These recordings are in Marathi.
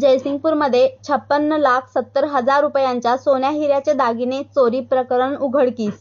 जयसिंगपूरमध्ये छप्पन्न लाख सत्तर हजार रुपयांच्या सोन्या हिऱ्याचे दागिने चोरी प्रकरण उघडकीस.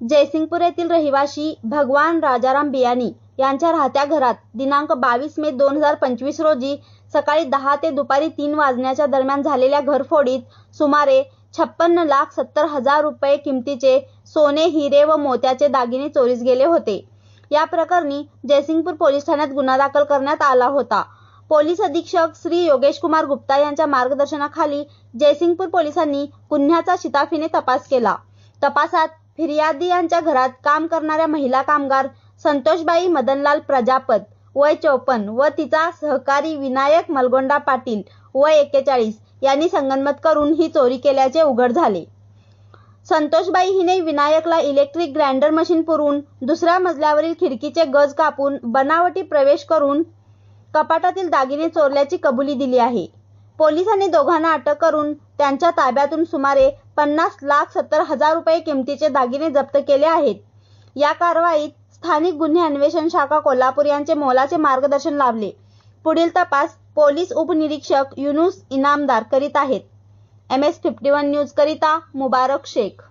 जयसिंगपूर येथील रहिवाशी भगवान राजाराम बियानी यांच्या राहत्या घरात दिनांक बावीस मे दोन हजार पंचवीस रोजी सकाळी दहा ते दुपारी तीन वाजण्याच्या दरम्यान झालेल्या घरफोडीत सुमारे छप्पन्न लाख सत्तर हजार रुपये किमतीचे सोने हिरे व मोत्याचे दागिने चोरीस गेले होते. या प्रकरणी जयसिंगपूर पोलीस ठाण्यात गुन्हा दाखल करण्यात आला होता. पोलीस अधीक्षक श्री योगेशकुमार गुप्ता यांच्या मार्गदर्शनाखाली जयसिंगपूर पोलिसांनी गुन्ह्याचा शिताफीने तपास केला. तपासात फिर्यादी यांच्या घरात काम करणाऱ्या महिला कामगार संतोषबाई मदनलाल प्रजापत वय चौपन्न व तिचा सहकारी विनायक मलगोंडा पाटील वय एक्केचाळीस यांनी संगनमत करून ही चोरी केल्याचे उघड झाले. संतोषबाई हिने विनायकला इलेक्ट्रिक ग्राइंडर मशीन पुरवून दुसऱ्या मजल्यावरील खिडकीचे गज कापून बनावटी प्रवेश करून कपाटातील दागिने चोरल्याची कबुली दिली आहे. पोलिसांनी दोघांना अटक करून त्यांच्या ताब्यातून सुमारे पन्नास लाख सत्तर हजार रुपये किमतीचे दागिने जप्त केले आहेत. या कारवाईत स्थानिक गुन्हे अन्वेषण शाखा कोल्हापूर यांचे मोलाचे मार्गदर्शन लाभले. पुढील तपास पोलीस उपनिरीक्षक युनुस इनामदार करीत आहेत. M S fifty one news करिता मुबारक शेख.